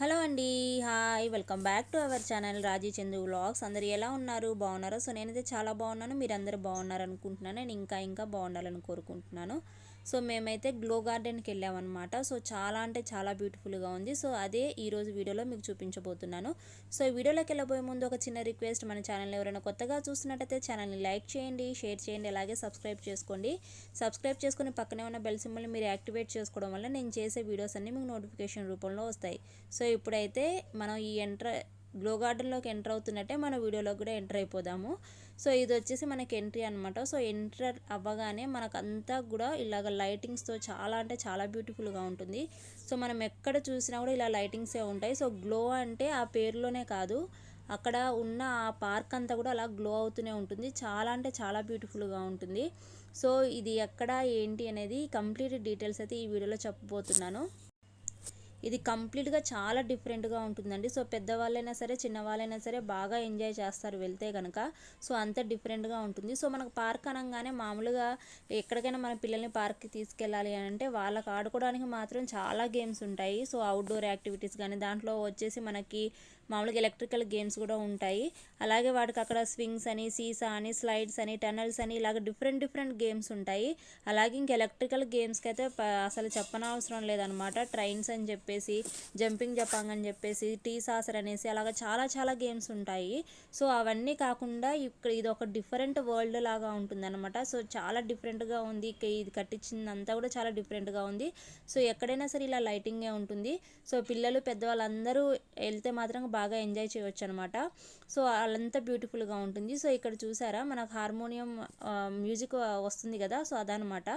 Hello అండి hi. Welcome back to our channel Raji Chandu vlogs. అందరు ఎలా ఉన్నారు? బాగున్నారో? సో నేనైతే చాలా బాగున్నాను. మీరు అందరూ బాగున్నారు అనుకుంటున్నాను నేను ఇంకా ఇంకా బాగుండాలని కోరుకుంటున్నాను. సో మేమైతే గ్లో గార్డెన్కి వెళ్ళామన్నమాట. సో చాలా అంటే చాలా బ్యూటిఫుల్గా ఉంది. సో అదే ఈరోజు వీడియోలో మీకు చూపించబోతున్నాను. సో ఈ వీడియోలోకి వెళ్ళబోయే ముందు ఒక చిన్న రిక్వెస్ట్. మన ఛానల్ ఎవరైనా కొత్తగా చూస్తున్నట్టయితే ఛానల్ని లైక్ చేయండి షేర్ చేయండి అలాగే సబ్స్క్రైబ్ చేసుకోండి. సబ్స్క్రైబ్ చేసుకుని పక్కనే ఉన్న బెల్ సింబల్ని మీరు యాక్టివేట్ చేసుకోవడం వల్ల నేను చేసే వీడియోస్ అన్నీ మీకు నోటిఫికేషన్ రూపంలో వస్తాయి. సో ఇప్పుడైతే మనం ఈ ఎంటర్ గ్లో గార్డెన్లోకి ఎంటర్ అవుతున్నట్టే మన వీడియోలో కూడా ఎంటర్ అయిపోదాము. సో ఇది వచ్చేసి మనకి ఎంట్రీ అనమాట సో ఎంటర్ అవ్వగానే మనకు అంతా కూడా ఇలాగ లైటింగ్స్తో చాలా అంటే చాలా బ్యూటిఫుల్గా ఉంటుంది. సో మనం ఎక్కడ చూసినా కూడా ఇలా లైటింగ్సే ఉంటాయి. సో గ్లో అంటే ఆ పేరులోనే కాదు. అక్కడ ఉన్న ఆ పార్క్ అంతా కూడా అలా గ్లో అవుతూనే ఉంటుంది. చాలా అంటే చాలా బ్యూటిఫుల్గా ఉంటుంది. సో ఇది ఎక్కడ ఏంటి అనేది కంప్లీట్ డీటెయిల్స్ అయితే ఈ వీడియోలో చెప్పబోతున్నాను. ఇది కంప్లీట్గా చాలా డిఫరెంట్గా ఉంటుందండి. సో పెద్దవాళ్ళైనా సరే చిన్నవాళ్ళైనా సరే బాగా ఎంజాయ్ చేస్తారు వెళ్తే కనుక సో అంత డిఫరెంట్గా ఉంటుంది. సో మనకు పార్క్ అనగానే మామూలుగా ఎక్కడికైనా మన పిల్లల్ని పార్క్కి తీసుకెళ్ళాలి అని అంటే వాళ్ళకి ఆడుకోవడానికి మాత్రం చాలా గేమ్స్ ఉంటాయి. సో అవుట్డోర్ యాక్టివిటీస్ కానీ దాంట్లో వచ్చేసి మనకి మామూలుగా ఎలక్ట్రికల్ గేమ్స్ కూడా ఉంటాయి. అలాగే వాటికి అక్కడ స్వింగ్స్ అని సీసా అని స్లైడ్స్ అని టనల్స్ అని ఇలాగ డిఫరెంట్ డిఫరెంట్ గేమ్స్ ఉంటాయి. అలాగే ఇంక ఎలక్ట్రికల్ గేమ్స్కి అయితే అసలు చెప్పనవసరం లేదనమాట. ట్రైన్స్ అని చెప్పేసి జంపింగ్ జపాంగ్ అని చెప్పేసి టీ సాసర్ అనేసి అలాగ చాలా చాలా గేమ్స్ ఉంటాయి. సో అవన్నీ కాకుండా ఇక్కడ ఇది ఒక డిఫరెంట్ వరల్డ్ లాగా ఉంటుందన్నమాట. సో చాలా డిఫరెంట్గా ఉంది. ఇది కట్టించిందంతా కూడా చాలా డిఫరెంట్గా ఉంది. సో ఎక్కడైనా సరే ఇలా లైటింగే ఉంటుంది. సో పిల్లలు పెద్దవాళ్ళందరూ వెళ్తే మాత్రం బాగా ఎంజాయ్ చేయవచ్చు అనమాట సో అదంతా బ్యూటిఫుల్గా ఉంటుంది. సో ఇక్కడ చూసారా మనకు హార్మోనియం మ్యూజిక్ వస్తుంది కదా సో అదనమాట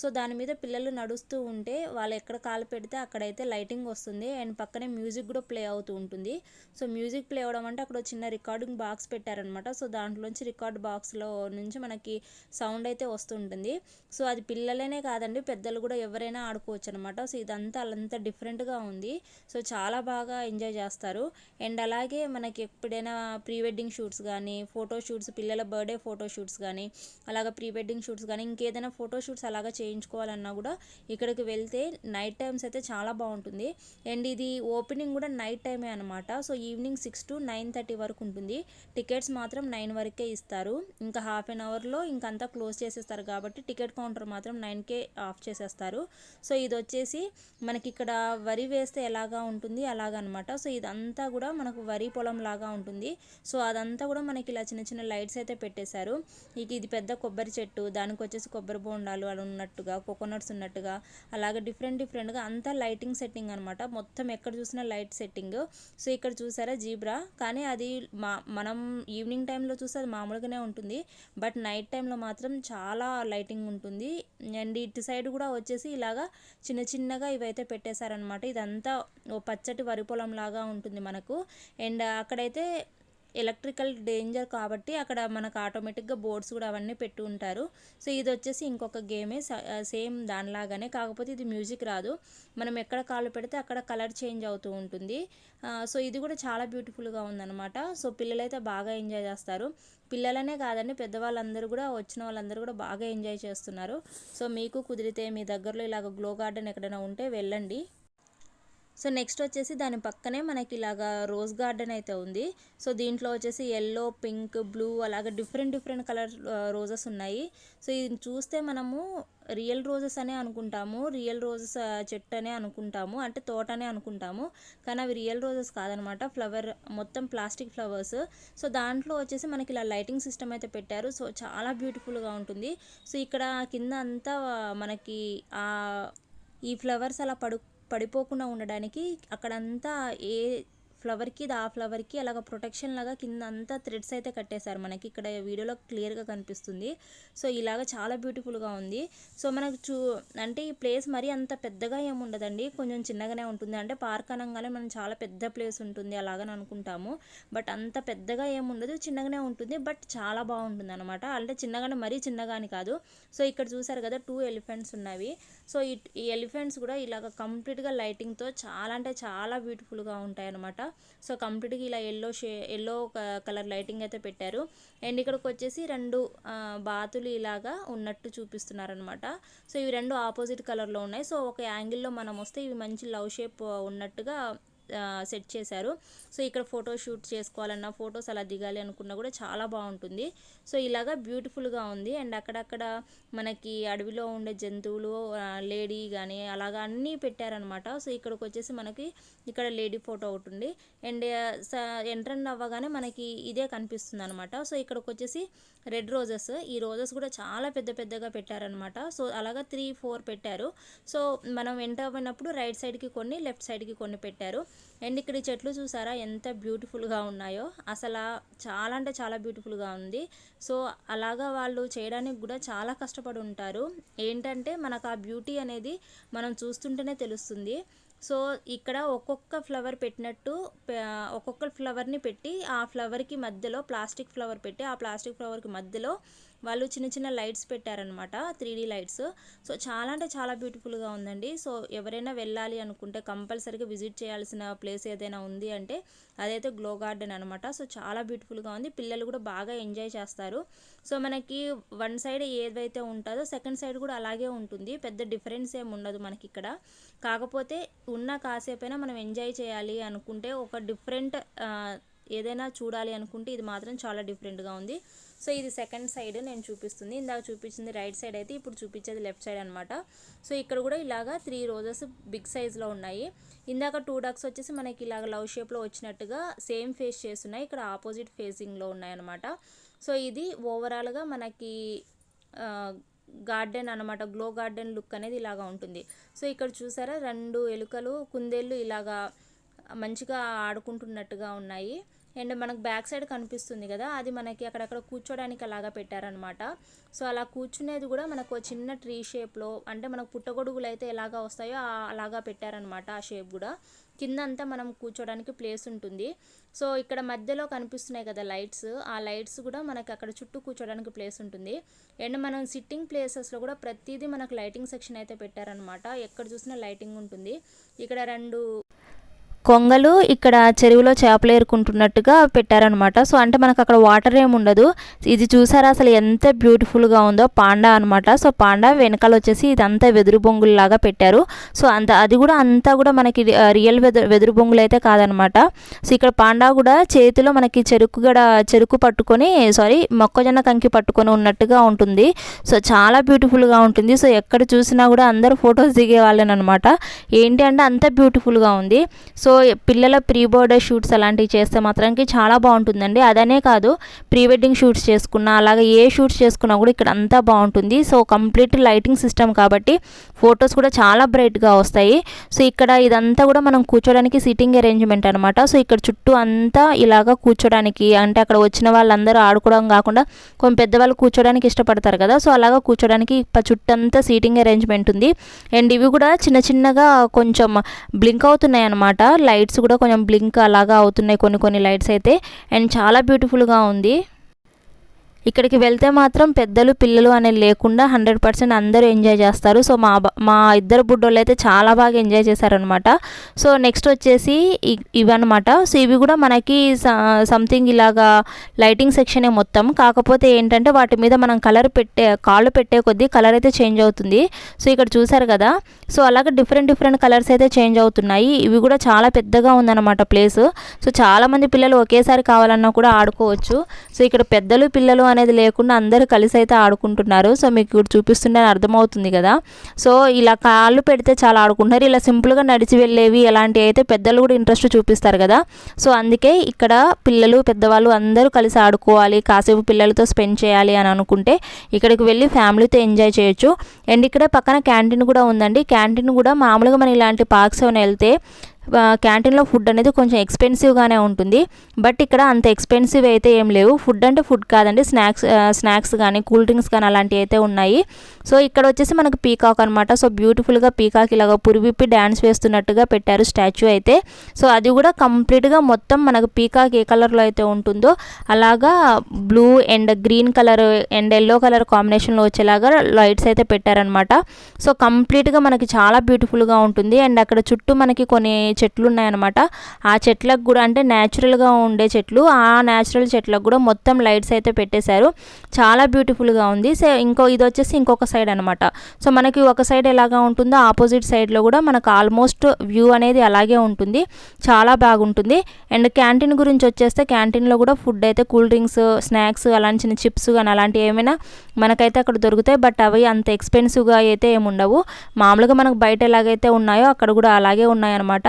సో దాని మీద పిల్లలు నడుస్తూ ఉంటే వాళ్ళు ఎక్కడ కాలు పెడితే అక్కడైతే లైటింగ్ వస్తుంది. అండ్ పక్కనే మ్యూజిక్ కూడా ప్లే అవుతూ ఉంటుంది. సో మ్యూజిక్ ప్లే అవ్వడం అంటే అక్కడ చిన్న రికార్డింగ్ బాక్స్ పెట్టారనమాట సో దాంట్లోంచి రికార్డ్ బాక్స్లో నుంచి మనకి సౌండ్ అయితే వస్తుంటుంది సో అది పిల్లలనే కాదండి పెద్దలు కూడా ఎవరైనా ఆడుకోవచ్చు అనమాట సో ఇదంతా అలంతా డిఫరెంట్గా ఉంది. సో చాలా బాగా ఎంజాయ్ చేస్తారు. అండ్ అలాగే మనకి ఎప్పుడైనా ప్రీ వెడ్డింగ్ షూట్స్ కానీ ఫోటో షూట్స్ పిల్లల బర్త్డే ఫోటో షూట్స్ కానీ అలాగ ప్రీ వెడ్డింగ్ షూట్స్ కానీ ఇంకేదైనా ఫోటో షూట్స్ అలాగా చేయించుకోవాలన్నా కూడా ఇక్కడికి వెళ్తే నైట్ టైమ్స్ అయితే చాలా బాగుంటుంది. అండ్ ఇది ఓపెనింగ్ కూడా నైట్ టైమే అనమాట so evening six to nine thirty వరకు ఉంటుంది. టికెట్స్ మాత్రం నైన్ వరకే ఇస్తారు. ఇంకా హాఫ్ అన్ అవర్లో ఇంకంతా క్లోజ్ చేసేస్తారు కాబట్టి టికెట్ కౌంటర్ మాత్రం నైన్కే ఆఫ్ చేసేస్తారు. సో ఇది వచ్చేసి మనకి ఇక్కడ వరి వేస్తే ఎలాగా ఉంటుంది? అలాగనమాట. సో ఇదంతా కూడా మనకు వరి పొలం లాగా ఉంటుంది. సో అదంతా కూడా మనకి ఇలా చిన్న చిన్న లైట్స్ అయితే పెట్టేశారు. ఇక ఇది పెద్ద కొబ్బరి చెట్టు దానికి వచ్చేసి కొబ్బరి బోండాలు అలా ఉన్నట్టుగా కోకోనట్స్ ఉన్నట్టుగా అలాగే డిఫరెంట్ డిఫరెంట్గా అంతా లైటింగ్ సెట్టింగ్ అనమాట మొత్తం ఎక్కడ చూసినా లైట్ సెట్టింగ్. సో ఇక్కడ చూసారా జీబ్రా? కానీ అది మా మనం ఈవినింగ్ టైంలో చూస్తే అది మామూలుగానే ఉంటుంది. బట్ నైట్ టైంలో మాత్రం చాలా లైటింగ్ ఉంటుంది. అండ్ ఇటు సైడ్ కూడా వచ్చేసి ఇలాగా చిన్న చిన్నగా ఇవైతే పెట్టేశారనమాట ఇదంతా ఓ పచ్చటి వరి పొలం లాగా ఉంటుంది మనకు. అండ్ అక్కడైతే ఎలక్ట్రికల్ డేంజర్ కాబట్టి అక్కడ మనకు ఆటోమేటిక్గా బోర్డ్స్ కూడా అవన్నీ పెట్టి ఉంటారు. సో ఇది వచ్చేసి ఇంకొక గేమే సేమ్ దానిలాగానే. కాకపోతే ఇది మ్యూజిక్ రాదు. మనం ఎక్కడ కాళ్ళు పెడితే అక్కడ కలర్ చేంజ్ అవుతూ ఉంటుంది. సో ఇది కూడా చాలా బ్యూటిఫుల్గా ఉందన్నమాట. సో పిల్లలైతే బాగా ఎంజాయ్ చేస్తారు. పిల్లలనే కాదండి పెద్దవాళ్ళందరూ కూడా వచ్చిన వాళ్ళందరూ కూడా బాగా ఎంజాయ్ చేస్తున్నారు. సో మీకు కుదిరితే మీ దగ్గరలో ఇలాగ గ్లో గార్డెన్ ఎక్కడైనా ఉంటే వెళ్ళండి. సో నెక్స్ట్ వచ్చేసి దాని పక్కనే మనకి ఇలాగా రోజ్ గార్డెన్ అయితే ఉంది. సో దీంట్లో వచ్చేసి ఎల్లో పింక్ బ్లూ అలాగే డిఫరెంట్ డిఫరెంట్ కలర్ రోజెస్ ఉన్నాయి. సో ఇది చూస్తే మనము రియల్ రోజెస్ అనే అనుకుంటాము రియల్ రోజెస్ చెట్టు అనే అనుకుంటాము అంటే తోటనే అనుకుంటాము. కానీ అవి రియల్ రోజెస్ కాదనమాట ఫ్లవర్ మొత్తం ప్లాస్టిక్ ఫ్లవర్స్ సో దాంట్లో వచ్చేసి మనకి ఇలా లైటింగ్ సిస్టమ్ అయితే పెట్టారు. సో చాలా బ్యూటిఫుల్గా ఉంటుంది. సో ఇక్కడ కింద అంతా మనకి ఈ ఫ్లవర్స్ అలా పడు పడిపోకుండా ఉండడానికి అక్కడంతా ఏ ఫ్లవర్కి ఇది ఆ ఫ్లవర్కి అలాగ ప్రొటెక్షన్ లాగా కింద అంతా థ్రెడ్స్ అయితే కట్టేశారు మనకి. ఇక్కడ వీడియోలో క్లియర్గా కనిపిస్తుంది. సో ఇలాగ చాలా బ్యూటిఫుల్గా ఉంది. సో మనకు చూ అంటే ఈ ప్లేస్ మరీ అంత పెద్దగా ఏముండదండి కొంచెం చిన్నగానే ఉంటుంది. అంటే పార్క్ అనగానే మనం చాలా పెద్ద ప్లేస్ ఉంటుంది అలాగని అనుకుంటాము. బట్ అంత పెద్దగా ఏముండదు చిన్నగానే ఉంటుంది. బట్ చాలా బాగుంటుంది అనమాట అంటే చిన్నగానే మరీ చిన్నగాని కాదు. సో ఇక్కడ చూసారు కదా టూ ఎలిఫెంట్స్ ఉన్నవి. సో ఈ ఎలిఫెంట్స్ కూడా ఇలాగ కంప్లీట్గా లైటింగ్తో చాలా అంటే చాలా బ్యూటిఫుల్గా ఉంటాయి అనమాట సో కంప్లీట్గా ఇలా ఎల్లో షే ఎల్లో కలర్ లైటింగ్ అయితే పెట్టారు. అండ్ ఇక్కడికి వచ్చేసి రెండు బాతులు ఇలాగా ఉన్నట్టు చూపిస్తున్నారనమాట సో ఇవి రెండు ఆపోజిట్ కలర్లో ఉన్నాయి. సో ఒక యాంగిల్లో మనం వస్తే ఇవి మంచి లవ్ షేప్ ఉన్నట్టుగా సెట్ చేశారు. సో ఇక్కడ ఫోటో షూట్ చేసుకోవాలన్నా ఫొటోస్ అలా దిగాలి అనుకున్నా కూడా చాలా బాగుంటుంది. సో ఇలాగా బ్యూటిఫుల్గా ఉంది. అండ్ అక్కడక్కడ మనకి అడవిలో ఉండే జంతువులు లేడీ కానీ అలాగా అన్నీ పెట్టారనమాట సో ఇక్కడికి వచ్చేసి మనకి ఇక్కడ లేడీ ఫోటో ఒకటి ఉంది. అండ్ ఎంట్రన్ అవ్వగానే మనకి ఇదే కనిపిస్తుంది అనమాట సో ఇక్కడికి వచ్చేసి రెడ్ రోజెస్. ఈ రోజెస్ కూడా చాలా పెద్ద పెద్దగా పెట్టారనమాట సో అలాగా త్రీ ఫోర్ పెట్టారు. సో మనం ఎంటర్ అవ్వనప్పుడు రైట్ సైడ్కి కొన్ని లెఫ్ట్ సైడ్కి కొన్ని పెట్టారు. అండ్ ఇక్కడ ఈ చెట్లు చూసారా ఎంత బ్యూటిఫుల్గా ఉన్నాయో. అసలు చాలా అంటే చాలా బ్యూటిఫుల్గా ఉంది. సో అలాగా వాళ్ళు చేయడానికి కూడా చాలా కష్టపడి ఉంటారు. ఏంటంటే మనకు ఆ బ్యూటీ అనేది మనం చూస్తుంటేనే తెలుస్తుంది. సో ఇక్కడ ఒక్కొక్క ఫ్లవర్ పెట్టినట్టు ఒక్కొక్క ఫ్లవర్ని పెట్టి ఆ ఫ్లవర్కి మధ్యలో ప్లాస్టిక్ ఫ్లవర్ పెట్టి ఆ ప్లాస్టిక్ ఫ్లవర్కి మధ్యలో వాళ్ళు చిన్న చిన్న లైట్స్ పెట్టారనమాట త్రీ డీ లైట్స్. సో చాలా అంటే చాలా బ్యూటిఫుల్గా ఉందండి. సో ఎవరైనా వెళ్ళాలి అనుకుంటే కంపల్సరీగా విజిట్ చేయాల్సిన ప్లేస్ ఏదైనా ఉంది అంటే అదైతే గ్లో గార్డెన్ అనమాట సో చాలా బ్యూటిఫుల్గా ఉంది. పిల్లలు కూడా బాగా ఎంజాయ్ చేస్తారు. సో మనకి వన్ సైడ్ ఏదైతే ఉంటుందో సెకండ్ సైడ్ కూడా అలాగే ఉంటుంది. పెద్ద డిఫరెన్స్ ఏమి ఉండదు మనకి ఇక్కడ. కాకపోతే ఉన్న కాసేపైనా మనం ఎంజాయ్ చేయాలి అనుకుంటే ఒక డిఫరెంట్ ఏదైనా చూడాలి అనుకుంటే ఇది మాత్రం చాలా డిఫరెంట్గా ఉంది. సో ఇది సెకండ్ సైడ్ నేను చూపిస్తుంది. ఇందాక చూపించింది రైట్ సైడ్ అయితే ఇప్పుడు చూపించేది లెఫ్ట్ సైడ్ అనమాట సో ఇక్కడ కూడా ఇలాగా త్రీ రోజెస్ బిగ్ సైజ్లో ఉన్నాయి. ఇందాక టూ డక్స్ వచ్చేసి మనకి ఇలాగ లవ్ షేప్లో వచ్చినట్టుగా సేమ్ ఫేస్ చేస్తున్నాయి. ఇక్కడ ఆపోజిట్ ఫేసింగ్లో ఉన్నాయన్నమాట సో ఇది ఓవరాల్గా మనకి గార్డెన్ అనమాట గ్లో గార్డెన్ లుక్ అనేది ఇలాగా ఉంటుంది. సో ఇక్కడ చూసారా రెండు ఎలుకలు కుందేళ్ళు ఇలాగా మంచిగా ఆడుకుంటున్నట్టుగా ఉన్నాయి. అండ్ మనకు బ్యాక్ సైడ్ కనిపిస్తుంది కదా అది మనకి అక్కడక్కడ కూర్చోడానికి అలాగా పెట్టారనమాట. సో అలా కూర్చునేది కూడా మనకు ఒక చిన్న ట్రీ షేప్లో అంటే మనకు పుట్టగొడుగులు అయితే ఎలాగా వస్తాయో అలాగా పెట్టారనమాట ఆ షేప్ కూడా. కింద అంతా మనం కూర్చోడానికి ప్లేస్ ఉంటుంది. సో ఇక్కడ మధ్యలో కనిపిస్తున్నాయి కదా లైట్స్ ఆ లైట్స్ కూడా మనకి అక్కడ చుట్టూ కూర్చోడానికి ప్లేస్ ఉంటుంది. అండ్ మనం సిట్టింగ్ ప్లేసెస్లో కూడా ప్రతిదీ మనకు లైటింగ్ సెక్షన్ అయితే పెట్టారనమాట. ఎక్కడ చూసినా లైటింగ్ ఉంటుంది. ఇక్కడ రెండు కొంగలు ఇక్కడ చెరువులో చేపలు ఏరుకుంటున్నట్టుగా పెట్టారనమాట సో అంటే మనకు అక్కడ వాటర్ ఏమి ఉండదు. ఇది చూసారా? అసలు ఎంత బ్యూటిఫుల్గా ఉందో పాండా అనమాట సో పాండా వెనకాల వచ్చేసి ఇదంతా వెదురు బొంగుల్లాగా పెట్టారు. సో అంత అది కూడా అంతా కూడా మనకి రి- రియల్ వెదురు వెదురు బొంగులు అయితే కాదనమాట సో ఇక్కడ పాండా కూడా చేతిలో మనకి చెరుకు గడ చెరుకు పట్టుకొని సారీ మొక్కజొన్న కంకి పట్టుకొని ఉన్నట్టుగా ఉంటుంది. సో చాలా బ్యూటిఫుల్గా ఉంటుంది. సో ఎక్కడ చూసినా కూడా అందరూ ఫొటోస్ దిగే అనమాట ఏంటి అంటే అంత బ్యూటిఫుల్గా ఉంది. సో సో పిల్లల ప్రీ బోర్డర్ షూట్స్ అలాంటివి చేస్తే మాత్రానికి చాలా బాగుంటుందండి. అదనే కాదు ప్రీ వెడ్డింగ్ షూట్స్ చేసుకున్నా అలాగే ఏ షూట్స్ చేసుకున్నా కూడా ఇక్కడ అంతా బాగుంటుంది. సో కంప్లీట్ లైటింగ్ సిస్టమ్ కాబట్టి ఫొటోస్ కూడా చాలా బ్రైట్గా వస్తాయి. సో ఇక్కడ ఇదంతా కూడా మనం కూర్చోడానికి సిట్టింగ్ అరేంజ్మెంట్ అనమాట సో ఇక్కడ చుట్టూ అంతా ఇలాగా కూర్చోడానికి అంటే అక్కడ వచ్చిన వాళ్ళందరూ ఆడుకోవడం కాకుండా కొంచెం పెద్దవాళ్ళు కూర్చోడానికి ఇష్టపడతారు కదా. సో అలాగా కూర్చోడానికి చుట్టంతా సీటింగ్ అరేంజ్మెంట్ ఉంది. అండ్ ఇవి కూడా చిన్న చిన్నగా కొంచెం బ్లింక్ అవుతున్నాయి అనమాట లైట్స్ కూడా కొంచెం బ్లింక్ అలాగా అవుతున్నాయి కొన్ని కొన్ని లైట్స్ అయితే. అండ్ చాలా బ్యూటిఫుల్గా ఉంది. ఇక్కడికి వెళ్తే మాత్రం పెద్దలు పిల్లలు అనేది లేకుండా హండ్రెడ్ పర్సెంట్ అందరూ ఎంజాయ్ చేస్తారు. సో మా మా ఇద్దరు బుడ్డోళ్ళు అయితే చాలా బాగా ఎంజాయ్ చేశారనమాట సో నెక్స్ట్ వచ్చేసి ఇ- ఇవన్నమాట. సో ఇవి కూడా మనకి సంథింగ్ ఇలాగా లైటింగ్ సెక్షనే మొత్తం. కాకపోతే ఏంటంటే వాటి మీద మనం కలర్ పెట్టే కాళ్ళు పెట్టే కొద్దీ కలర్ అయితే చేంజ్ అవుతుంది. సో ఇక్కడ చూసారు కదా. సో అలాగే డిఫరెంట్ డిఫరెంట్ కలర్స్ అయితే చేంజ్ అవుతున్నాయి. ఇవి కూడా చాలా పెద్దగా ఉందన్నమాట ప్లేస్. సో చాలామంది పిల్లలు ఒకేసారి కావాలన్నా కూడా ఆడుకోవచ్చు. సో ఇక్కడ పెద్దలు పిల్లలు అనేది లేకుండా అందరూ కలిసి అయితే ఆడుకుంటున్నారు. సో మీకు ఇప్పుడు చూపిస్తుంటే అర్థమవుతుంది కదా. సో ఇలా కాళ్ళు పెడితే చాలా ఆడుకుంటున్నారు. ఇలా సింపుల్గా నడిచి వెళ్ళేవి ఎలాంటివి అయితే పెద్దలు కూడా ఇంట్రెస్ట్ చూపిస్తారు కదా. సో అందుకే ఇక్కడ పిల్లలు పెద్దవాళ్ళు అందరూ కలిసి ఆడుకోవాలి. కాసేపు పిల్లలతో స్పెండ్ చేయాలి అని అనుకుంటే ఇక్కడికి వెళ్ళి ఫ్యామిలీతో ఎంజాయ్ చేయొచ్చు. అండ్ ఇక్కడ పక్కన క్యాంటీన్ కూడా ఉందండి. క్యాంటీన్ కూడా మామూలుగా మనం ఇలాంటి పార్క్స్ ఏమైనా వెళ్తే క్యాంటీన్లో ఫుడ్ అనేది కొంచెం ఎక్స్పెన్సివ్గానే ఉంటుంది. బట్ ఇక్కడ అంత ఎక్స్పెన్సివ్ అయితే ఏం లేవు. ఫుడ్ అంటే ఫుడ్ కాదండి. స్నాక్స్ స్నాక్స్ కానీ కూల్ డ్రింక్స్ కానీ అలాంటివి అయితే ఉన్నాయి. సో ఇక్కడ వచ్చేసి మనకు పీకాక్ అనమాట సో బ్యూటిఫుల్గా పీకాక్ ఇలాగ పురివిప్పి డ్యాన్స్ వేస్తున్నట్టుగా పెట్టారు స్టాచ్యూ అయితే. సో అది కూడా కంప్లీట్గా మొత్తం మనకు పీకాక్ ఏ కలర్లో అయితే ఉంటుందో అలాగా blue and green colour and yellow colour కాంబినేషన్లో వచ్చేలాగా లైట్స్ అయితే పెట్టారనమాట సో కంప్లీట్గా మనకి చాలా బ్యూటిఫుల్గా ఉంటుంది. అండ్ అక్కడ చుట్టూ మనకి కొన్ని చెట్లు ఉన్నాయన్నమాట ఆ చెట్లకు కూడా అంటే న్యాచురల్గా ఉండే చెట్లు ఆ న్యాచురల్ చెట్లకు కూడా మొత్తం లైట్స్ అయితే పెట్టేశారు. చాలా బ్యూటిఫుల్గా ఉంది. సో ఇంకో ఇది వచ్చేసి ఇంకొక సైడ్ అనమాట సో మనకి ఒక సైడ్ ఎలాగా ఉంటుందో ఆపోజిట్ సైడ్లో కూడా మనకు ఆల్మోస్ట్ వ్యూ అనేది అలాగే ఉంటుంది. చాలా బాగుంటుంది. అండ్ క్యాంటీన్ గురించి వచ్చేస్తే క్యాంటీన్లో కూడా ఫుడ్ అయితే కూల్ డ్రింక్స్ స్నాక్స్ అలాంటి చిన్న చిప్స్ కానీ అలాంటివి ఏమైనా మనకైతే అక్కడ దొరుకుతాయి. బట్ అవి అంత ఎక్స్పెన్సివ్గా అయితే ఏమి ఉండవు మామూలుగా మనకు బయట ఎలాగైతే ఉన్నాయో అక్కడ కూడా అలాగే ఉన్నాయన్నమాట.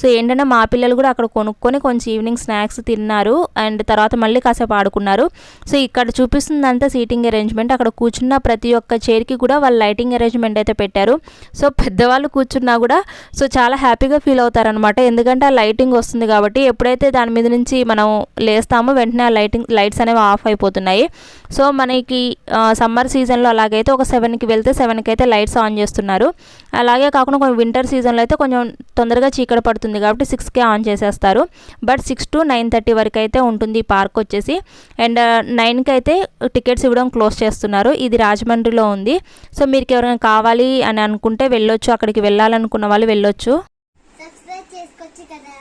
సో ఏంటంటే మా పిల్లలు కూడా అక్కడ కొనుక్కొని కొంచెం ఈవినింగ్ స్నాక్స్ తిన్నారు అండ్ తర్వాత మళ్ళీ కాసేపు ఆడుకున్నారు. సో ఇక్కడ చూపిస్తుందంతా సీటింగ్ అరేంజ్మెంట్ అక్కడ కూర్చున్న ప్రతి ఒక్క చైర్కి కూడా వాళ్ళు లైటింగ్ అరేంజ్మెంట్ అయితే పెట్టారు. సో పెద్దవాళ్ళు కూర్చున్నా కూడా సో చాలా హ్యాపీగా ఫీల్ అవుతారనమాట ఎందుకంటే ఆ లైటింగ్ వస్తుంది కాబట్టి ఎప్పుడైతే దాని మీద నుంచి మనం లేస్తామో వెంటనే ఆ లైటింగ్ లైట్స్ అనేవి ఆఫ్ అయిపోతున్నాయి. సో మనకి సమ్మర్ సీజన్లో అలాగైతే ఒక సెవెన్కి వెళ్తే సెవెన్కి అయితే లైట్స్ ఆన్ చేస్తున్నారు. అలాగే కాకుండా కొంచెం వింటర్ సీజన్లో అయితే కొంచెం తొందరగా చీకటి పడుతుంది. కాబట్టి సిక్స్కే ఆన్ చేసేస్తారు. But six to nine thirty వరకు అయితే ఉంటుంది ఈ పార్క్ వచ్చేసి అండ్ నైన్కి uh, అయితే టికెట్స్ ఇవ్వడం క్లోజ్ చేస్తున్నారు. ఇది రాజమండ్రిలో ఉంది. సో మీకు ఎవరైనా కావాలి అని అనుకుంటే వెళ్ళొచ్చు. అక్కడికి వెళ్ళాలనుకున్న వాళ్ళు వెళ్ళొచ్చు. సబ్స్క్రైబ్ చేసుకోవచ్చు కదా.